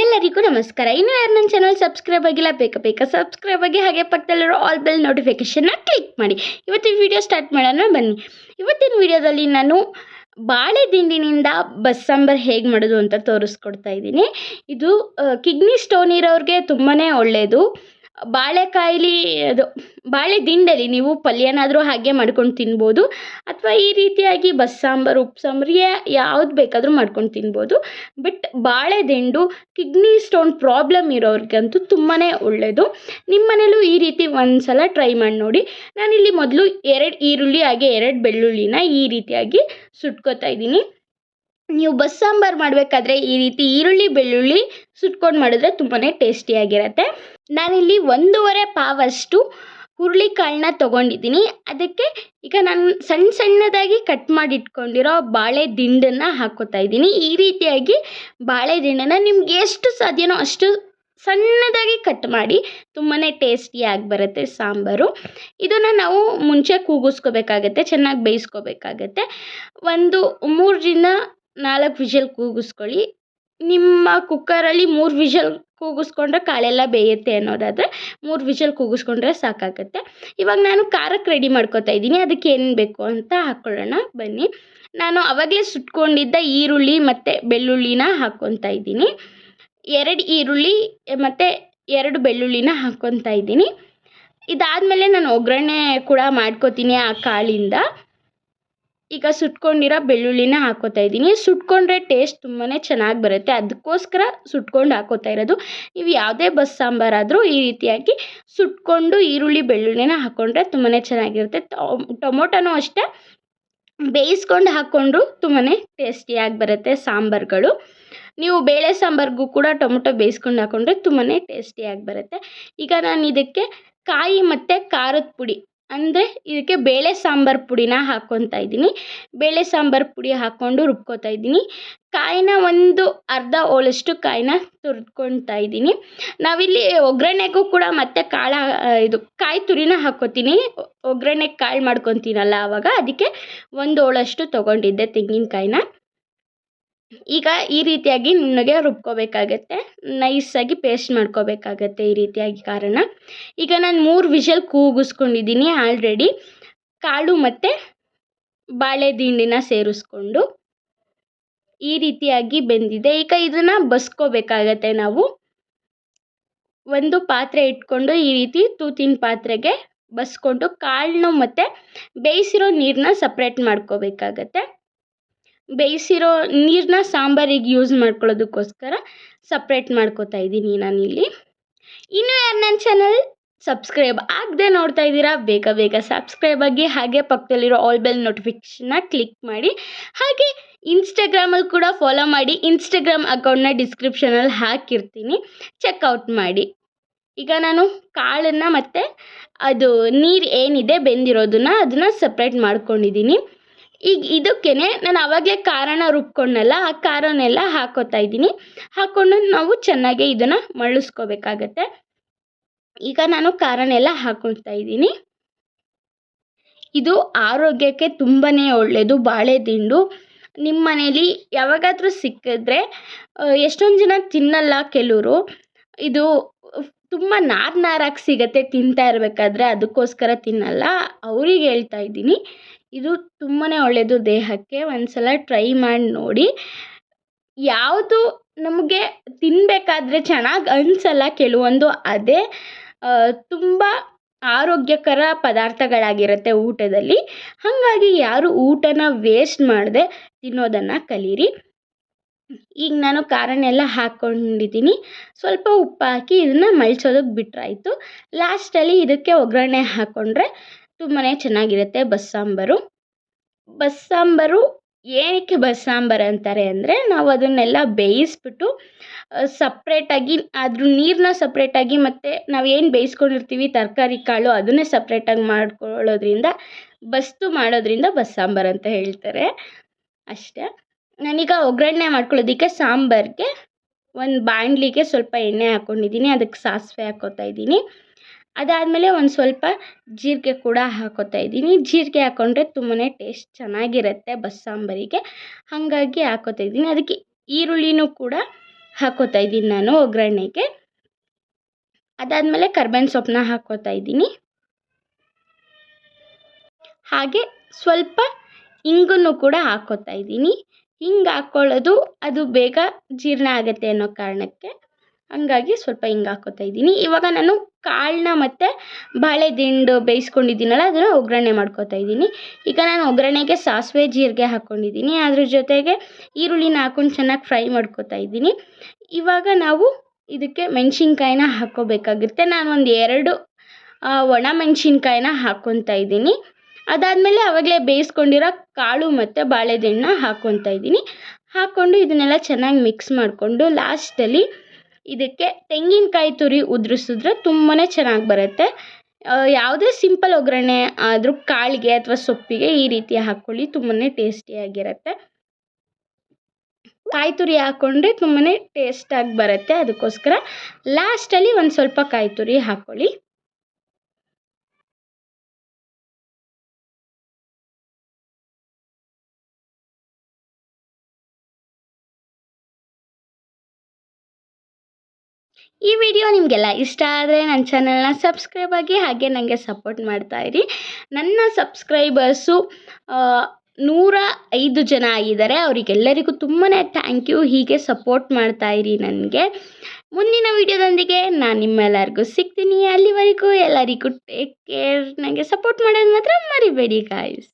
ಎಲ್ಲರಿಗೂ ನಮಸ್ಕಾರ. ಇನ್ನು ಯಾರು ನನ್ನ ಚಾನಲ್ ಸಬ್ಸ್ಕ್ರೈಬ್ ಆಗಿಲ್ಲ, ಬೇಗ ಬೇಗ ಸಬ್ಸ್ಕ್ರೈಬ್ ಆಗಿ ಹಾಗೆ ಪಕ್ಕದಲ್ಲಿರೋ ಆಲ್ ಬೆಲ್ ನೋಟಿಫಿಕೇಶನ್ನ ಕ್ಲಿಕ್ ಮಾಡಿ. ಇವತ್ತಿನ ವಿಡಿಯೋ ಸ್ಟಾರ್ಟ್ ಮಾಡೋಣ ಬನ್ನಿ. ಇವತ್ತಿನ ವಿಡಿಯೋದಲ್ಲಿ ನಾನು ಬಾಳೆ ದಿಂಡಿನಿಂದ ಬಸ್ಸಾಂಬರ್ ಹೇಗೆ ಮಾಡೋದು ಅಂತ ತೋರಿಸ್ಕೊಡ್ತಾ ಇದ್ದೀನಿ. ಇದು ಕಿಡ್ನಿ ಸ್ಟೋನ್ ಇರೋರಿಗೆ ತುಂಬಾ ಒಳ್ಳೆಯದು ಬಾಳೆಕಾಯಿಲಿ, ಅದು, ಬಾಳೆ ದಿಂಡಲ್ಲಿ ನೀವು ಪಲ್ಯನಾದರೂ ಹಾಗೆ ಮಾಡ್ಕೊಂಡು ತಿನ್ಬೋದು, ಅಥವಾ ಈ ರೀತಿಯಾಗಿ ಬಸ್ಸಾಂಬಾರು, ಉಪ್ಸಾಂಬಾರು ಯಾವ್ದು ಬೇಕಾದರೂ ಮಾಡ್ಕೊಂಡು ತಿನ್ಬೋದು. ಬಟ್ ಬಾಳೆ ದಿಂಡು, ಕಿಡ್ನಿ ಸ್ಟೋನ್ ಪ್ರಾಬ್ಲಮ್ ಇರೋರಿಗಂತೂ ತುಂಬಾ ಒಳ್ಳೆಯದು ನಿಮ್ಮ ಮನೇಲೂ ಈ ರೀತಿ ಒಂದು ಸಲ ಟ್ರೈ ಮಾಡಿ ನೋಡಿ. ನಾನಿಲ್ಲಿ ಮೊದಲು ಎರಡು ಈರುಳ್ಳಿ ಹಾಗೆ ಎರಡು ಬೆಳ್ಳುಳ್ಳಿನ ಈ ರೀತಿಯಾಗಿ ಸುಟ್ಕೋತಾ ಇದ್ದೀನಿ. ನೀವು ಬಸ್ಸಾಂಬಾರು ಮಾಡಬೇಕಾದ್ರೆ ಈ ರೀತಿ ಈರುಳ್ಳಿ, ಬೆಳ್ಳುಳ್ಳಿ ಸುಟ್ಕೊಂಡು ಮಾಡಿದ್ರೆ ತುಂಬಾ ಟೇಸ್ಟಿಯಾಗಿರುತ್ತೆ ನಾನಿಲ್ಲಿ ಒಂದೂವರೆ ಪಾವಷ್ಟು ಹುರುಳಿಕಾಳನ್ನ ತೊಗೊಂಡಿದ್ದೀನಿ. ಅದಕ್ಕೆ ಈಗ ನಾನು ಸಣ್ಣ ಸಣ್ಣದಾಗಿ ಕಟ್ ಮಾಡಿ ಇಟ್ಕೊಂಡಿರೋ ಬಾಳೆ ದಿಂಡನ್ನು ಹಾಕೋತಾ ಇದ್ದೀನಿ. ಈ ರೀತಿಯಾಗಿ ಬಾಳೆ ದಿಂಡನ್ನು ನಿಮ್ಗೆ ಎಷ್ಟು ಸಾಧ್ಯನೋ ಅಷ್ಟು ಸಣ್ಣದಾಗಿ ಕಟ್ ಮಾಡಿ ತುಂಬಾ ಟೇಸ್ಟಿಯಾಗಿ ಬರುತ್ತೆ ಸಾಂಬಾರು. ಇದನ್ನು ನಾವು ಮುಂಚೆ ಕೂಗಿಸ್ಕೋಬೇಕಾಗತ್ತೆ, ಚೆನ್ನಾಗಿ ಬೇಯಿಸ್ಕೋಬೇಕಾಗತ್ತೆ. ಒಂದು ಮೂರರಿಂದ ನಾಲ್ಕು ವಿಷಲ್ ಕೂಗಿಸ್ಕೊಳ್ಳಿ. ನಿಮ್ಮ ಕುಕ್ಕರಲ್ಲಿ ಮೂರು ವಿಷಲ್ ಕೂಗಿಸ್ಕೊಂಡ್ರೆ ಕಾಳೆಲ್ಲ ಬೇಯುತ್ತೆ ಅನ್ನೋದಾದರೆ ಮೂರು ವಿಷಲ್ ಕೂಗಿಸ್ಕೊಂಡ್ರೆ ಸಾಕಾಗುತ್ತೆ. ಇವಾಗ ನಾನು ಖಾರಕ್ಕೆ ರೆಡಿ ಮಾಡ್ಕೋತಾ ಇದ್ದೀನಿ. ಅದಕ್ಕೆ ಏನು ಬೇಕು ಅಂತ ಹಾಕ್ಕೊಳ್ಳೋಣ ಬನ್ನಿ. ನಾನು ಆವಾಗಲೇ ಸುಟ್ಕೊಂಡಿದ್ದ ಈರುಳ್ಳಿ ಮತ್ತು ಬೆಳ್ಳುಳ್ಳಿನ ಹಾಕ್ಕೊತಾ ಇದ್ದೀನಿ. ಎರಡು ಈರುಳ್ಳಿ ಮತ್ತು ಎರಡು ಬೆಳ್ಳುಳ್ಳಿನ ಹಾಕ್ಕೊತಾ ಇದ್ದೀನಿ. ಇದಾದಮೇಲೆ ನಾನು ಒಗ್ಗರಣೆ ಕೂಡ ಮಾಡ್ಕೋತೀನಿ ಆ ಕಾಳಿಂದ. ಈಗ ಸುಟ್ಕೊಂಡಿರೋ ಬೆಳ್ಳುಳ್ಳಿನ ಹಾಕ್ಕೋತಾ ಇದ್ದೀನಿ. ಸುಟ್ಕೊಂಡ್ರೆ ಟೇಸ್ಟ್ ತುಂಬಾ ಚೆನ್ನಾಗಿ ಬರುತ್ತೆ. ಅದಕ್ಕೋಸ್ಕರ ಸುಟ್ಕೊಂಡು ಹಾಕ್ಕೋತಾ ಇರೋದು. ನೀವು ಯಾವುದೇ ಬಸ್ ಸಾಂಬಾರಾದರೂ ಈ ರೀತಿಯಾಗಿ ಸುಟ್ಕೊಂಡು ಈರುಳ್ಳಿ, ಬೆಳ್ಳುಳ್ಳಿನ ಹಾಕ್ಕೊಂಡ್ರೆ ತುಂಬಾ ಚೆನ್ನಾಗಿರುತ್ತೆ. ಟೊಮೊಟೊನೂ ಅಷ್ಟೇ. ಬೇಯಿಸ್ಕೊಂಡು ಹಾಕ್ಕೊಂಡ್ರು ತುಂಬಾ ಟೇಸ್ಟಿಯಾಗಿ ಬರುತ್ತೆ ಸಾಂಬಾರುಗಳು. ನೀವು ಬೇಳೆ ಸಾಂಬಾರಿಗೂ ಕೂಡ ಟೊಮೊಟೊ ಬೇಯಿಸ್ಕೊಂಡು ಹಾಕ್ಕೊಂಡ್ರೆ ತುಂಬಾ ಟೇಸ್ಟಿಯಾಗಿ ಬರುತ್ತೆ. ಈಗ ನಾನು ಇದಕ್ಕೆ ಕಾಯಿ ಮತ್ತು ಖಾರದ ಪುಡಿ. ಅಂದರೆ ಇದಕ್ಕೆ ಬೇಳೆ ಸಾಂಬಾರು ಪುಡಿನ ಹಾಕ್ಕೊತಾ ಇದ್ದೀನಿ. ಬೇಳೆ ಸಾಂಬಾರು ಪುಡಿ ಹಾಕ್ಕೊಂಡು ರುಬ್ಕೋತಾ ಇದ್ದೀನಿ. ಕಾಯಿನ ಒಂದು ಅರ್ಧ ಹೋಳಷ್ಟು ಕಾಯಿನ ತುರ್ದ್ಕೊತಾ ಇದ್ದೀನಿ. ನಾವಿಲ್ಲಿ ಒಗ್ಗರಣೆಗೂ ಕೂಡ ಮತ್ತೆ ಕಾಳು, ಇದು ಕಾಯಿ ತುರಿನ ಹಾಕ್ಕೋತೀನಿ ಒಗ್ಗರಣೆಗೆ ಕಾಳು ಮಾಡ್ಕೊತೀನಲ್ಲ ಆವಾಗ ಅದಕ್ಕೆ ಒಂದು ಹೋಳಷ್ಟು ತೊಗೊಂಡಿದ್ದೆ ತೆಂಗಿನಕಾಯಿನ. ಈಗ ಈ ರೀತಿಯಾಗಿ ನುಣ್ಣಗೆ ರುಬ್ಕೋಬೇಕಾಗತ್ತೆ. ನೈಸಾಗಿ ಪೇಸ್ಟ್ ಮಾಡ್ಕೋಬೇಕಾಗತ್ತೆ ಈ ರೀತಿಯಾಗಿ ಕಾರಣ ಈಗ ನಾನು ಮೂರು ವಿಷಲ್ ಕೂಗಿಸ್ಕೊಂಡಿದ್ದೀನಿ ಆಲ್ರೆಡಿ ಕಾಳು ಮತ್ತು ಬಾಳೆ ದಿಂಡಿನ ಸೇರಿಸ್ಕೊಂಡು ಈ ರೀತಿಯಾಗಿ ಬೆಂದಿದೆ. ಈಗ ಇದನ್ನು ಬಸ್ಕೋಬೇಕಾಗತ್ತೆ ನಾವು. ಒಂದು ಪಾತ್ರೆ ಇಟ್ಕೊಂಡು ಈ ರೀತಿ ತೂತಿನ ಪಾತ್ರೆಗೆ ಬಸ್ಕೊಂಡು ಕಾಳನ್ನು ಮತ್ತು ಬೇಯಿಸಿರೋ ನೀರನ್ನ ಸಪ್ರೇಟ್ ಮಾಡ್ಕೋಬೇಕಾಗತ್ತೆ. ಬೇಯಿಸಿರೋ ನೀರನ್ನ ಸಾಂಬಾರಿಗೆ ಯೂಸ್ ಮಾಡ್ಕೊಳ್ಳೋದಕ್ಕೋಸ್ಕರ ಸಪ್ರೇಟ್ ಮಾಡ್ಕೋತಾ ಇದ್ದೀನಿ ನಾನಿಲ್ಲಿ. ಇನ್ನೂ ಯಾರು ನನ್ನ ಚಾನಲ್ ಸಬ್ಸ್ಕ್ರೈಬ್ ಆಗದೆ ನೋಡ್ತಾ ಇದ್ದೀರಾ, ಬೇಗ ಬೇಗ ಸಬ್ಸ್ಕ್ರೈಬ್ ಆಗಿ ಹಾಗೆ ಪಕ್ಕದಲ್ಲಿರೋ ಆಲ್ ಬೆಲ್ ನೋಟಿಫಿಕೇಷನ್ನ ಕ್ಲಿಕ್ ಮಾಡಿ. ಹಾಗೆ ಇನ್ಸ್ಟಾಗ್ರಾಮಲ್ಲಿ ಕೂಡ ಫಾಲೋ ಮಾಡಿ. ಇನ್ಸ್ಟಾಗ್ರಾಮ್ ಅಕೌಂಟ್ನ ಡಿಸ್ಕ್ರಿಪ್ಷನಲ್ಲಿ ಹಾಕಿರ್ತೀನಿ. ಚೆಕ್ಔಟ್ ಮಾಡಿ. ಈಗ ನಾನು ಕಾಳನ್ನು ಮತ್ತು ಅದು ನೀರು ಏನಿದೆ ಬೆಂದಿರೋದನ್ನ ಅದನ್ನು ಸಪ್ರೇಟ್ ಮಾಡ್ಕೊಂಡಿದ್ದೀನಿ. ಈಗ ಇದಕ್ಕೇ ನಾನು ಆವಾಗಲೇ ಖಾರನ ರುಬ್ಕೊಂಡಲ್ಲ ಆ ಖಾರನೆಲ್ಲ ಹಾಕೋತಾ ಇದ್ದೀನಿ. ಹಾಕ್ಕೊಂಡು ನಾವು ಚೆನ್ನಾಗಿ ಇದನ್ನು ಮಳ್ಳಿಸ್ಕೋಬೇಕಾಗತ್ತೆ ಈಗ ನಾನು ಖಾರನೆಲ್ಲ ಹಾಕೊಳ್ತಾ ಇದ್ದೀನಿ. ಇದು ಆರೋಗ್ಯಕ್ಕೆ ತುಂಬಾ ಒಳ್ಳೆಯದು ಬಾಳೆ ದಿಂಡು ನಿಮ್ಮ ಮನೇಲಿ ಯಾವಾಗಾದರೂ ಸಿಕ್ಕಿದ್ರೆ ಎಷ್ಟೊಂದು ಜನ ತಿನ್ನಲ್ಲ ಕೆಲವರು. ಇದು ತುಂಬ ನಾರು ನಾರಾಗಿ ಸಿಗುತ್ತೆ ತಿಂತಾ ಇರಬೇಕಾದ್ರೆ ಅದಕ್ಕೋಸ್ಕರ ತಿನ್ನಲ್ಲ. ಅವ್ರಿಗೆ ಹೇಳ್ತಾ ಇದ್ದೀನಿ. ಇದು ತುಂಬಾ ಒಳ್ಳೆಯದು ದೇಹಕ್ಕೆ. ಒಂದು ಸಲ ಟ್ರೈ ಮಾಡಿ ನೋಡಿ. ಯಾವುದು ನಮಗೆ ತಿನ್ನಬೇಕಾದ್ರೆ ಚೆನ್ನಾಗಿ ಅನಿಸಲ್ಲ ಕೆಲವೊಂದು, ಅದೇ ತುಂಬ ಆರೋಗ್ಯಕರ ಪದಾರ್ಥಗಳಾಗಿರುತ್ತೆ ಊಟದಲ್ಲಿ. ಹಾಗಾಗಿ ಯಾರು ಊಟನ ವೇಸ್ಟ್ ಮಾಡದೆ ತಿನ್ನೋದನ್ನು ಕಲೀರಿ. ಈಗ ನಾನು ಖಾರನೆಲ್ಲ ಹಾಕ್ಕೊಂಡಿದ್ದೀನಿ ಸ್ವಲ್ಪ ಉಪ್ಪು ಹಾಕಿ ಇದನ್ನು ಮಳ್ಸೋದಕ್ಕೆ ಬಿಟ್ರಾಯಿತು. ಲಾಸ್ಟಲ್ಲಿ ಇದಕ್ಕೆ ಒಗ್ಗರಣೆ ಹಾಕ್ಕೊಂಡ್ರೆ ತುಂಬಾ ಚೆನ್ನಾಗಿರುತ್ತೆ ಬಸ್ಸಾಂಬಾರು. ಬಸ್ಸಾಂಬಾರು ಏನಕ್ಕೆ ಬಸ್ಸಾಂಬಾರು ಅಂತಾರೆ ಅಂದರೆ ನಾವು ಅದನ್ನೆಲ್ಲ ಬೇಯಿಸ್ಬಿಟ್ಟು ಸಪ್ರೇಟಾಗಿ ಅದ್ರ ನೀರನ್ನ ಸಪ್ರೇಟಾಗಿ ಮತ್ತು ನಾವು ಏನು ಬೇಯಿಸ್ಕೊಂಡಿರ್ತೀವಿ ತರಕಾರಿ ಕಾಳು ಅದನ್ನೇ ಸಪ್ರೇಟಾಗಿ ಮಾಡ್ಕೊಳ್ಳೋದ್ರಿಂದ, ಬಸ್ತು ಮಾಡೋದ್ರಿಂದ ಬಸ್ಸಾಂಬಾರು ಅಂತ ಹೇಳ್ತಾರೆ. ಅಷ್ಟೇ. ನಾನೀಗ ಒಗ್ಗರಣೆ ಮಾಡ್ಕೊಳ್ಳೋದಕ್ಕೆ ಸಾಂಬಾರಿಗೆ ಒಂದು ಬಾಣಲಿಗೆ ಸ್ವಲ್ಪ ಎಣ್ಣೆ ಹಾಕ್ಕೊಂಡಿದ್ದೀನಿ ಅದಕ್ಕೆ ಸಾಸಿವೆ ಹಾಕ್ಕೋತಾ ಇದ್ದೀನಿ. ಅದಾದಮೇಲೆ ಒಂದು ಸ್ವಲ್ಪ ಜೀರಿಗೆ ಕೂಡ ಹಾಕೋತಾ ಇದ್ದೀನಿ. ಜೀರಿಗೆ ಹಾಕ್ಕೊಂಡ್ರೆ ತುಂಬಾ ಟೇಸ್ಟ್ ಚೆನ್ನಾಗಿರುತ್ತೆ ಬಸ್ಸಾಂಬಾರಿಗೆ. ಹಾಗಾಗಿ ಹಾಕೋತಾ ಇದ್ದೀನಿ. ಅದಕ್ಕೆ ಈರುಳ್ಳಿನೂ ಕೂಡ ಹಾಕೋತಾ ಇದ್ದೀನಿ ನಾನು ಒಗ್ಗರಣೆಗೆ. ಅದಾದಮೇಲೆ ಕರ್ಬೇವಿನ ಸೊಪ್ಪನ್ನ ಹಾಕೋತಾ ಇದ್ದೀನಿ. ಹಾಗೆ ಸ್ವಲ್ಪ ಇಂಗನ್ನು ಕೂಡ ಹಾಕೋತಾ ಇದ್ದೀನಿ. ಹಿಂಗೆ ಹಾಕ್ಕೊಳ್ಳೋದು ಅದು ಬೇಗ ಜೀರ್ಣ ಆಗುತ್ತೆ ಅನ್ನೋ ಕಾರಣಕ್ಕೆ. ಹಂಗಾಗಿ ಸ್ವಲ್ಪ ಹಿಂಗೆ ಹಾಕೋತಾ ಇದ್ದೀನಿ. ಇವಾಗ ನಾನು ಕಾಳನ್ನ ಮತ್ತು ಬಾಳೆ ದಿಂಡು ಬೇಯಿಸ್ಕೊಂಡಿದ್ದೀನಲ್ಲ, ಅದನ್ನು ಒಗ್ಗರಣೆ ಮಾಡ್ಕೋತಾ ಇದ್ದೀನಿ. ಈಗ ನಾನು ಒಗ್ಗರಣೆಗೆ ಸಾಸಿವೆ ಜೀರಿಗೆ ಹಾಕ್ಕೊಂಡಿದ್ದೀನಿ ಅದ್ರ ಜೊತೆಗೆ ಈರುಳ್ಳಿನ ಹಾಕೊಂಡು ಚೆನ್ನಾಗಿ ಫ್ರೈ ಮಾಡ್ಕೋತಾ ಇದ್ದೀನಿ. ಇವಾಗ ನಾವು ಇದಕ್ಕೆ ಮೆಣಸಿನ್ಕಾಯಿನ ಹಾಕ್ಕೋಬೇಕಾಗುತ್ತೆ ನಾನು ಒಂದು ಎರಡು ಒಣ ಮೆಣಸಿನ್ಕಾಯಿನ ಹಾಕ್ಕೊತಾ ಇದ್ದೀನಿ. ಅದಾದಮೇಲೆ ಅವಾಗಲೇ ಬೇಯಿಸ್ಕೊಂಡಿರೋ ಕಾಳು ಮತ್ತು ಬಾಳೆದಿಣ್ಣ ಹಾಕ್ಕೊತಾ ಇದ್ದೀನಿ. ಹಾಕ್ಕೊಂಡು ಇದನ್ನೆಲ್ಲ ಚೆನ್ನಾಗಿ ಮಿಕ್ಸ್ ಮಾಡಿಕೊಂಡು ಲಾಸ್ಟಲ್ಲಿ ಇದಕ್ಕೆ ತೆಂಗಿನಕಾಯಿ ತುರಿ ಉದುರಿಸಿದ್ರೆ ತುಂಬಾ ಚೆನ್ನಾಗಿ ಬರುತ್ತೆ. ಯಾವುದೇ ಸಿಂಪಲ್ ಒಗ್ಗರಣೆ ಆದರೂ ಕಾಳಿಗೆ ಅಥವಾ ಸೊಪ್ಪಿಗೆ ಈ ರೀತಿ ಹಾಕ್ಕೊಳ್ಳಿ ತುಂಬಾ ಟೇಸ್ಟಿಯಾಗಿರುತ್ತೆ ಕಾಯಿ ತುರಿ ಹಾಕ್ಕೊಂಡ್ರೆ ತುಂಬಾ ಟೇಸ್ಟಾಗಿ ಬರುತ್ತೆ. ಅದಕ್ಕೋಸ್ಕರ ಲಾಸ್ಟಲ್ಲಿ ಒಂದು ಸ್ವಲ್ಪ ಕಾಯಿ ತುರಿ ಹಾಕ್ಕೊಳ್ಳಿ ಈ ವಿಡಿಯೋ ನಿಮಗೆಲ್ಲ ಇಷ್ಟ ಆದರೆ ನನ್ನ ಚಾನಲ್ನ ಸಬ್ಸ್ಕ್ರೈಬ್ ಆಗಿ ಹಾಗೆ ನನಗೆ ಸಪೋರ್ಟ್ ಮಾಡ್ತಾ ಇರಿ. ನನ್ನ ಸಬ್ಸ್ಕ್ರೈಬರ್ಸು ನೂರ ಐದು ಜನ ಆಗಿದ್ದಾರೆ. ಅವರಿಗೆಲ್ಲರಿಗೂ ತುಂಬಾ ಥ್ಯಾಂಕ್ ಯು. ಹೀಗೆ ಸಪೋರ್ಟ್ ಮಾಡ್ತಾ ಇರಿ ನನಗೆ. ಮುಂದಿನ ವಿಡಿಯೋದೊಂದಿಗೆ ನಾನು ನಿಮ್ಮೆಲ್ಲರಿಗೂ ಸಿಗ್ತೀನಿ. ಅಲ್ಲಿವರೆಗೂ ಎಲ್ಲರಿಗೂ ಟೇಕ್ ಕೇರ್. ನನಗೆ ಸಪೋರ್ಟ್ ಮಾಡೋದು ಮಾತ್ರ ಮರಿಬೇಡಿ ಗಾಯ್ಸ್